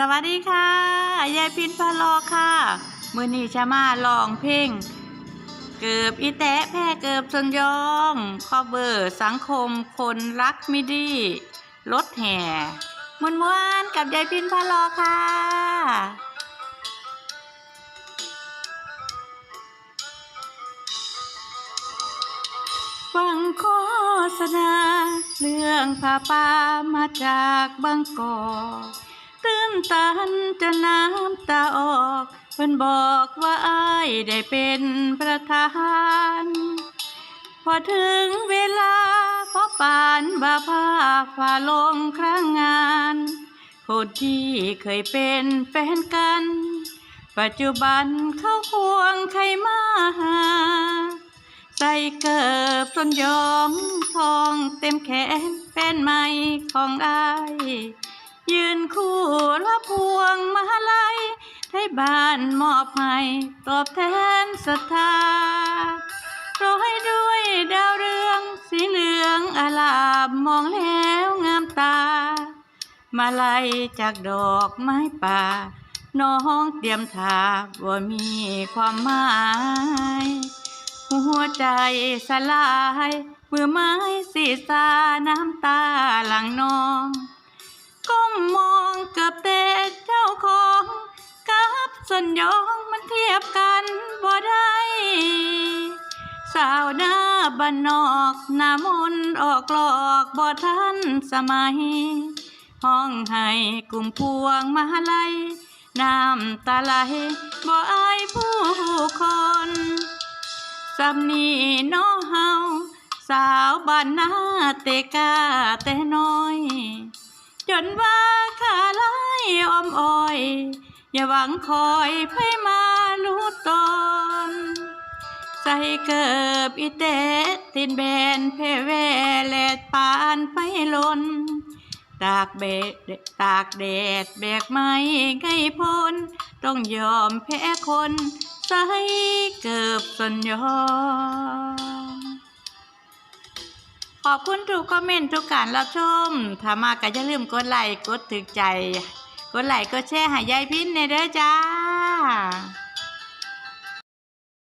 สวัสดีค่ะยายพินพะโลอค่ะมือนี้จะมาลองเพลงเกือบอีแตะแพ้เกือบจนยองคอเบอร์สังคมคนรักมิดีรถแห่มวนมวนกับยายพินพะโลอค่ะ ฟังโฆษณา เรื่องผ้าป่ามาจากบางกอก ตื้นตันจนน้ำตาออก เพิ่นบอกว่าอ้ายได้เป็นประธาน พอถึงเวลาพอปานบาพาฝ่าลงครั้งงานคนที่เคยเป็นแฟนกัน ปัจจุบันเขาควงใครมาหาใส่เกิบจนยอมทองเต็มแขนแฟนใหม่ของอาย ยืนคู่ละพวงมาลัยให้บ้านมอบให้ตอบแทนศรัทธาโรยด้วยดาวเรืองสีเหลืองอาลามมองแล้วงามตา มาลัยจากดอกไม้ป่า น้องเตรียมทาว่ามีความหมายหัวใจสลายมือไม้สีสาน้ำตาหลังนอง กับสัญญองมันเทียบกันบ่ได้สาวหน้าบ้านนอกหน้ามนออกหลอกบ่ทันสมัย ห้องให้กลุ่มพวงมาลัยน้ำตาไหลบ่อายผู้คนสำนีน้อเฮาสาวบ้านนาเตกาแต่น้อย จนว่าขาลายอ้อมอ้อย อย่าหวังคอยไพ่มารู้ตนใส่เกิบอีเตตินแบนเพแวแลดปานไฟลน ตากเบดตากแดดแบกไม้ไก่พลต้องยอมแพ้คนใส่เกือบสนยอมขอบคุณทุกคอมเมนต์ทุกการรับชม ถ้ามาก็อย่าลืมกดไลค์กดถึกใจ กดไลค์กดแชร์หายายพินในเด้อจ้า